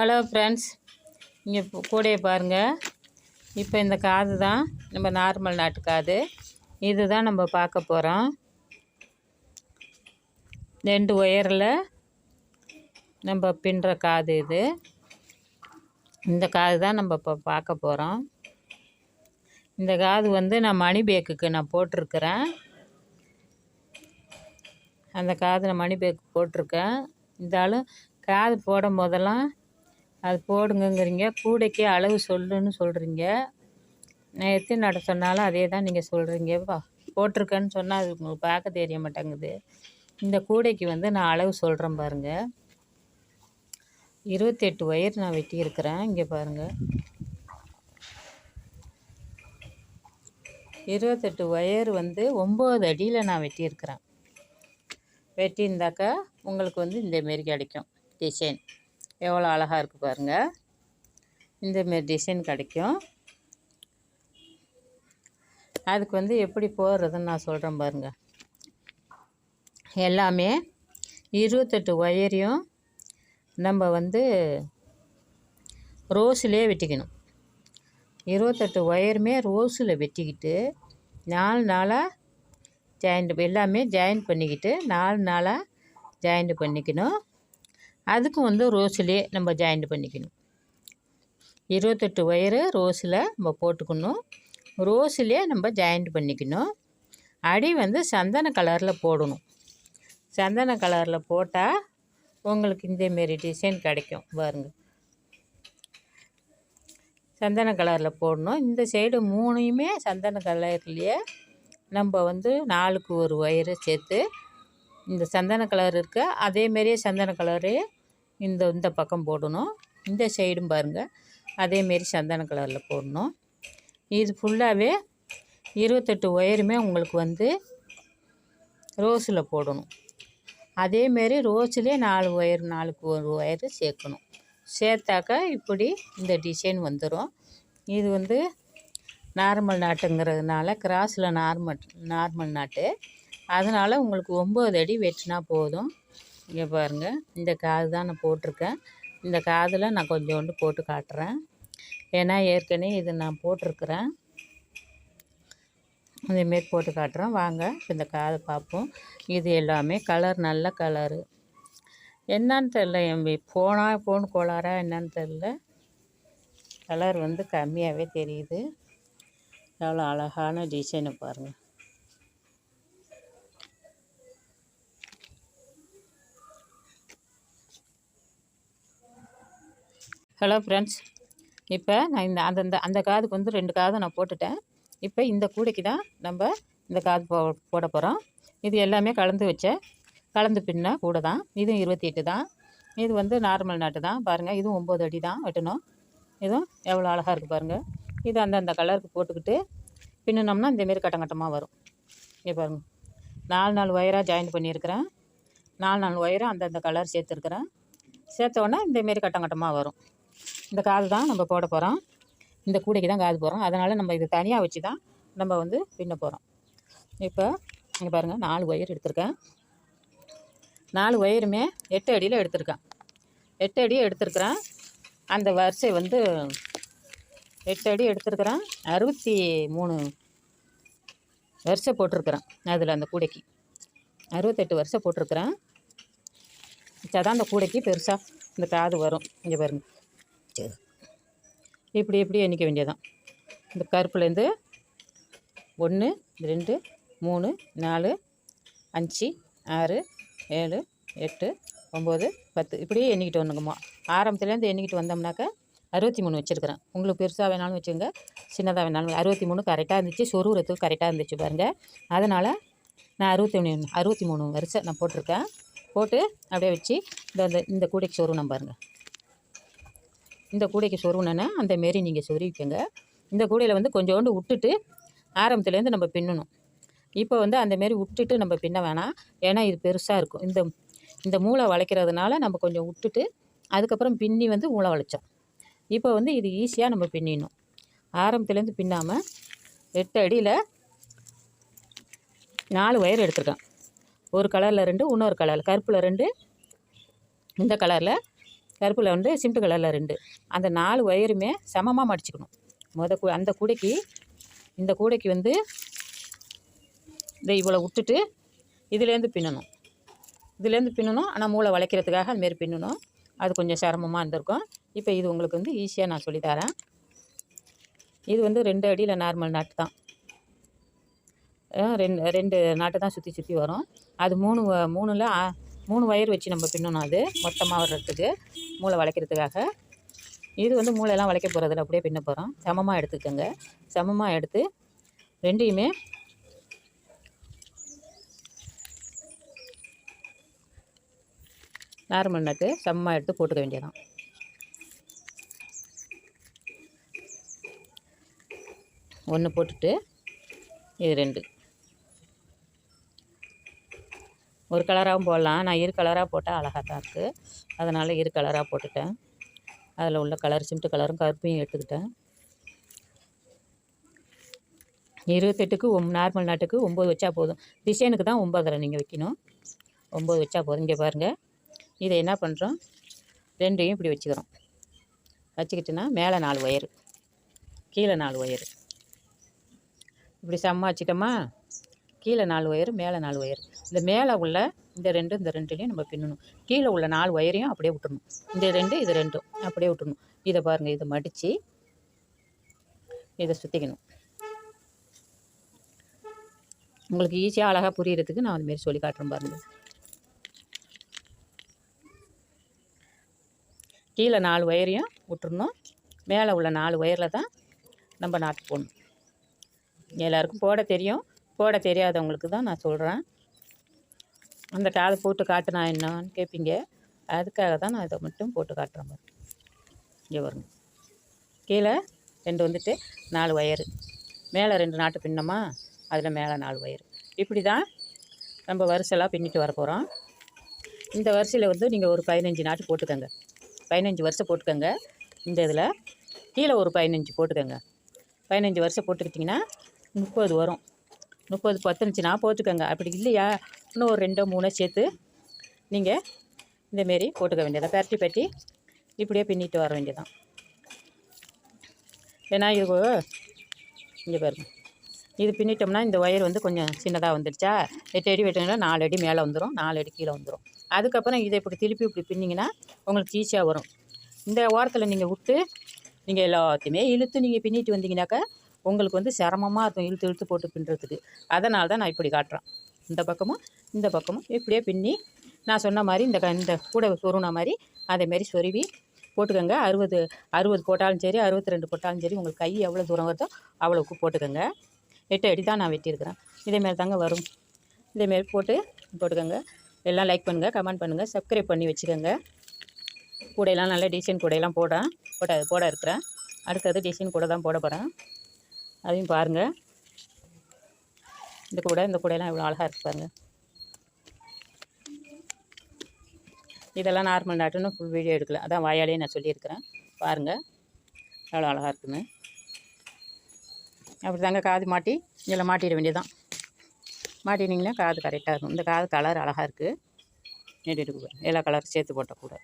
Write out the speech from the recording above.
Hello friends இங்கே கூடையை பாருங்கள் இப்போ இந்த காது தான் நம்ம நார்மல் நாட்டு காது. இது தான் நம்ம பார்க்க போகிறோம் ரெண்டு ஒயரில் நம்ம பின்னுற காது இது. இந்த காது தான் நம்ம இப்போ பார்க்க போகிறோம் இந்த காது வந்து நான் மணி பேக்குக்கு நான் போட்டிருக்கிறேன். அந்த காது நான் மணி பேக்கு போட்டிருக்கேன். இருந்தாலும் காது போடும் போதெல்லாம் அது போடுங்கங்கிறீங்க. கூடைக்கு அளவு சொல்லுன்னு சொல்கிறீங்க நான் எத்தனை நட சொன்னாலும் அதே தான் நீங்கள் சொல்கிறீங்க போட்டிருக்கேன்னு சொன்னால் அது உங்களுக்கு பார்க்க தெரிய மாட்டேங்குது. இந்த கூடைக்கு வந்து நான் அளவு சொல்கிறேன் பாருங்கள் இருபத்தெட்டு ஒயர் நான் வெட்டியிருக்கிறேன். இங்கே பாருங்கள் இருபத்தெட்டு ஒயர் வந்து ஒம்பது அடியில் நான் வெட்டியிருக்கிறேன். வெட்டியிருந்தாக்கா உங்களுக்கு வந்து இந்தமாரி கிடைக்கும். டிசைன். எவ்வளோ அழகாக இருக்குது பாருங்கள் இந்தமாரி டிசைன் கிடைக்கும். அதுக்கு வந்து எப்படி போடுறதுன்னு நான் சொல்கிறேன் பாருங்கள் எல்லாமே இருபத்தெட்டு ஒயரையும் நம்ம வந்து ரோஸ்லேயே வெட்டிக்கணும். இருபத்தெட்டு ஒயருமே ரோஸில் வெட்டிக்கிட்டு நாலு நாளாக ஜாயிண்ட் எல்லாமே ஜாயின் பண்ணிக்கிட்டு நாலு நாளாக ஜாயிண்ட் பண்ணிக்கணும். அதுக்கும் வந்து ரோஸ்லேயே நம்ம ஜாயிண்ட் பண்ணிக்கணும். இருபத்தெட்டு ஒயரு ரோஸில் நம்ம போட்டுக்கணும். ரோஸ்லேயே நம்ம ஜாயிண்ட் பண்ணிக்கணும். அடி வந்து சந்தன கலரில் போடணும். சந்தன கலரில் போட்டால் உங்களுக்கு இந்தமாரி டிசைன் கிடைக்கும் பாருங்கள் சந்தன கலரில் போடணும். இந்த சைடு மூணையுமே சந்தன கலர்லேயே நம்ம வந்து நாலுக்கு ஒரு ஒயரு சேர்த்து இந்த சந்தன கலர் இருக்க. அதேமாரியே சந்தன கலரு இந்த இந்த பக்கம் போடணும். இந்த சைடும் பாருங்கள் அதேமாரி சந்தன கலரில் போடணும். இது ஃபுல்லாகவே இருபத்தெட்டு ஒயருமே உங்களுக்கு வந்து ரோஸில் போடணும். அதேமாரி ரோஸ்லேயே நாலு ஒயர் நாலுக்கு ஒரு ஒயரு சேர்க்கணும். சேர்த்தாக்கா இப்படி இந்த டிசைன் வந்துடும் இது வந்து நார்மல் நாட்டுங்கிறதுனால கிராஸில் நார்மல் நார்மல் நாட்டு. அதனால் உங்களுக்கு ஒம்பது அடி வெட்டினா போதும். இங்கே பாருங்கள் இந்த காது தான் நான் போட்டிருக்கேன். இந்த காதில் நான் கொஞ்சோண்டு போட்டு காட்டுறேன். ஏன்னா ஏற்கனவே இது நான் போட்டிருக்கிறேன். இதேமாரி போட்டு காட்டுறேன். வாங்க இந்த காதை பார்ப்போம். இது எல்லாமே கலர் நல்ல கலரு என்னன்னு தெரில என் போனால் ஃபோன் கோளாரா என்னன்னு தெரில கலர் வந்து கம்மியாகவே தெரியுது. எவ்வளோ அழகான டிசைனை பாருங்கள் ஹலோ ஃப்ரெண்ட்ஸ் இப்போ நான் இந்த அந்த அந்த காதுக்கு வந்து ரெண்டு காதை நான் போட்டுட்டேன். இப்போ இந்த கூடைக்கு தான் நம்ம இந்த காது போ போட போகிறோம் இது எல்லாமே கலந்து வச்ச கலந்து பின்ன கூட தான். இதுவும் இருபத்தி எட்டு தான். இது வந்து நார்மல் நாட்டு தான். பாருங்கள் இதுவும் ஒம்பது அடி தான் வெட்டணும். இதுவும் எவ்வளோ அழகாக இருக்குது பாருங்கள் இது அந்தந்த கலருக்கு போட்டுக்கிட்டு பின்னினோம்னா இந்தமாரி கட்டம் கட்டமாக வரும். இங்கே பாருங்கள் நாலு நாலு ஒயராக ஜாயின் பண்ணியிருக்கிறேன். நாலு நாலு ஒயராக அந்தந்த கலர் சேர்த்துருக்குறேன். சேர்த்தோன்னே இந்தமாரி கட்டம் கட்டமாக வரும். இந்த காது தான் நம்ம போட போகிறோம் இந்த கூடைக்கு தான் காது போகிறோம் அதனால் நம்ம இது தனியாக வச்சு தான் நம்ம வந்து பின்ன போகிறோம் இப்போ இங்கே பாருங்கள் நாலு ஒயர் எடுத்திருக்கேன். நாலு ஒயருமே எட்டு அடியில் எடுத்திருக்கேன். எட்டு அடி எடுத்திருக்கிறேன். அந்த வரிசை வந்து எட்டு அடி எடுத்திருக்கிறேன். அறுபத்தி மூணு வரிசை போட்டிருக்கிறேன் அதில் அந்த கூடைக்கு. அறுபத்தெட்டு வருஷம் போட்டிருக்கிறேன். தான் அந்த கூடைக்கு பெருசாக இந்த காது வரும். இங்கே பாருங்கள் இப்படி இப்படி எண்ணிக்க வேண்டியதான் இந்த கருப்புலேருந்து ஒன்று ரெண்டு மூணு நாலு அஞ்சு ஆறு ஏழு எட்டு ஒம்பது பத்து. இப்படியே எண்ணிக்கிட்டு வந்துங்கம்மா ஆரம்பத்துலேருந்து எண்ணிக்கிட்டு வந்தோம்னாக்கா அறுபத்தி மூணு வச்சுருக்கிறேன். உங்களுக்கு பெருசாக வேணாலும் வச்சுங்க சின்னதாக வேணாலும். அறுபத்தி மூணு கரெக்டாக இருந்துச்சு சொருகிறதுக்கு கரெக்டாக இருந்துச்சு பாருங்கள் அதனால் நான் அறுபத்தி மூணு அறுபத்தி மூணு வருஷம் நான் போட்டிருக்கேன். போட்டு அப்படியே வச்சு இந்த இந்த கூடைக்கு சொருவினம் பாருங்கள் இந்த கூடைக்கு சொருவினேன்னா அந்த மாரி நீங்கள் சொருவிக்கங்க. இந்த கூடையில் வந்து கொஞ்சோண்டு விட்டுட்டு ஆரம்பத்துலேருந்து நம்ம பின்னணும். இப்போ வந்து அந்தமாரி விட்டுட்டு நம்ம பின்ன வேணாம். ஏன்னா இது பெருசாக இருக்கும். இந்த இந்த மூளை வளைக்கிறதுனால நம்ம கொஞ்சம் விட்டுட்டு அதுக்கப்புறம் பின்னி வந்து மூளை வளைச்சோம். இப்போ வந்து இது ஈஸியாக நம்ம பின்னிடணும். ஆரம்பத்துலேருந்து பின்னாமல் எட்டு அடியில் நாலு ஒயர் எடுத்துருக்கேன். ஒரு கலரில் ரெண்டு இன்னொரு கலரில். கருப்பில் ரெண்டு இந்த கலரில் கருப்பில் வந்து சிம்பிள் கலரில் ரெண்டு. அந்த நாலு ஒயருமே சமமாக மடிச்சுக்கணும். முத கூ அந்த கூடைக்கு இந்த கூடைக்கு வந்து இதை இவ்வளோ விட்டுட்டு இதுலேருந்து பின்னணும். இதுலேருந்து பின்னணும் ஆனால் மூளை வளைக்கிறதுக்காக அதுமாரி பின்னணும். அது கொஞ்சம் சிரமமாக இருந்திருக்கும். இப்போ இது உங்களுக்கு வந்து ஈஸியாக நான் சொல்லித்தரேன் இது வந்து ரெண்டு அடியில் நார்மல் நாட்டு தான். ரெண்டு ரெண்டு நாட்டு தான் சுற்றி சுற்றி வரும். அது மூணு வ- மூணுல ஆ- மூணு ஒயர் வச்சு நம்ம பின்னணும் அது. மொத்தமாக வர்றதுக்கு மூளை வளைக்கிறதுக்காக. இது வந்து மூளையெல்லாம் வளைக்க போகிறதில்ல அப்படியே பின்ன போகிறோம் சமமாக எடுத்துக்கோங்க. சமமாக எடுத்து ரெண்டையுமே நார்மல் நட்டு சமமாக எடுத்து போட்டுக்க வேண்டியதான் ஒன்று போட்டுட்டு இது ரெண்டு. ஒரு கலராகவும் போடலாம். நான் இரு கலராக போட்டால் அழகாக தான் இருக்குது அதனால் இரு கலராக போட்டுட்டேன். அதில் உள்ள கலர் சிமெண்ட் கலரும் கருப்பையும் எடுத்துக்கிட்டேன். இருபத்தெட்டுக்கு ஒம் நார்மல் நாட்டுக்கு ஒம்பது வச்சா போதும். டிசைனுக்கு தான் ஒம்பதரை நீங்கள் வைக்கணும். ஒம்பது வச்சா போதும். இங்கே பாருங்கள் இதை என்ன பண்ணுறோம் ரெண்டையும் இப்படி வச்சுக்கிறோம். வச்சுக்கிட்டுனா மேலே நாலு ஒயரு கீழே நாலு ஒயரு. இப்படி சம்மா வச்சுட்டோமா? கீழே நாலு ஒயரு மேலே நாலு ஒயரு இந்த மேலே உள்ள இந்த ரெண்டு இந்த ரெண்டுலேயும் நம்ம பின்னணும். கீழே உள்ள நாலு ஒயரையும் அப்படியே விட்டுணும் இந்த ரெண்டு இது ரெண்டும். அப்படியே விட்டுணும் இதை பாருங்கள் இதை மடித்து இதை சுற்றிக்கணும் உங்களுக்கு ஈஸியாக அழகாக புரியறதுக்கு நான் அதுமாரி சொல்லி காட்டுறேன் பாருங்கள் கீழே நாலு ஒயரையும் விட்டுருணும் மேலே உள்ள நாலு ஒயரில் தான் நம்ம நாட்டு போடணும். எல்லாருக்கும் போட தெரியும். போட தெரியாதவங்களுக்கு தான் நான் சொல்கிறேன் அந்த டால் போட்டு காட்டுனா என்னன்னு கேட்பீங்க அதுக்காக தான் நான் இதை மட்டும் போட்டு காட்டுறேன் இங்கே வருங்க கீழே ரெண்டு வந்துட்டு நாலு ஒயரு மேலே ரெண்டு நாட்டு பின்னமா அதில் மேலே நாலு ஒயரு இப்படி தான் நம்ம வரிசைலாம் பின்னிட்டு வர போகிறோம் இந்த வரிசையில் வந்து நீங்கள் ஒரு பதினஞ்சு நாட்டு போட்டுக்கோங்க. பதினஞ்சு வருஷம் போட்டுக்கோங்க. இந்த இதில் கீழே ஒரு பதினஞ்சு போட்டுக்கோங்க. பதினஞ்சு வருஷம் போட்டுக்கிட்டிங்கன்னா முப்பது வரும். முப்பது பத்துனுச்சுன்னா போட்டுக்கோங்க. அப்படி இல்லையா? இன்னும் ஒரு ரெண்டோ மூணோ சேர்த்து நீங்கள் இந்தமாரி போட்டுக்க வேண்டியதான் பரட்டி பரட்டி இப்படியே பின்னிட்டு வர வேண்டியதான் ஏன்னா இது இங்கே பாருங்க. இது பின்னிட்டோம்னா இந்த ஒயர் வந்து கொஞ்சம் சின்னதாக வந்துடுச்சா? எட்டு அடி வெட்டினா நாலு அடி மேலே வந்துடும் நாலு அடி கீழே வந்துடும் அதுக்கப்புறம் இதை இப்படி திருப்பி இப்படி பின்னிங்கன்னா உங்களுக்கு ஈஸியாக வரும். இந்த ஓரத்தில் நீங்கள் விட்டு நீங்கள் எல்லாத்தையுமே இழுத்து நீங்கள் பின்னிட்டு வந்தீங்கன்னாக்கா உங்களுக்கு வந்து சிரமமாக இருக்கும் இழுத்து இழுத்து போட்டு பின்னுறதுக்கு. அதனால தான் நான் இப்படி காட்டுறேன். இந்த பக்கமும் இந்த பக்கமும் இப்படியே பின்னி நான் சொன்ன மாதிரி இந்த க- இந்த கூட சொருன மாதிரி அதேமாரி சொருவி போட்டுக்கோங்க. அறுபது அறுபது போட்டாலும் சரி அறுபத்தி ரெண்டு போட்டாலும் சரி உங்களுக்கு கை எவ்வளோ தூரம் வருதோ அவ்வளோக்கு போட்டுக்கோங்க. எட்டு அடி தான் நான் வெட்டியிருக்கிறேன். இதேமாரி தாங்க வரும். இதேமாரி போட்டு போட்டுக்கோங்க. எல்லாம் லைக் பண்ணுங்கள் கமெண்ட் பண்ணுங்கள் சப்ஸ்கிரைப் பண்ணி வச்சுக்கோங்க. கூடையெல்லாம் நல்ல டிசைன் கூடையெல்லாம் போட போட போட இருக்கிறேன். அடுத்தது டிசைன் கூட தான் போட போகிறேன் அதையும் பாருங்கள் இந்த கூடை இந்த கூடையெல்லாம் இவ்வளோ அழகாக இருக்கு பாருங்கள் இதெல்லாம் நார்மல் நாட்டுன்னு ஃபுல் வீடியோ எடுக்கல. அதான் வாயாலே நான் சொல்லியிருக்கிறேன். பாருங்கள் எவ்வளோ அழகாக இருக்குன்னு. அப்படி தாங்க காது மாட்டி. இதில் மாட்டிட வேண்டியதான் மாட்டினீங்கன்னா காது கரெக்டாக இருக்கும். இந்த காது கலர் அழகாக இருக்குது நீட்டிட்டு எல்லா கலரும் சேர்த்து போட்ட கூட.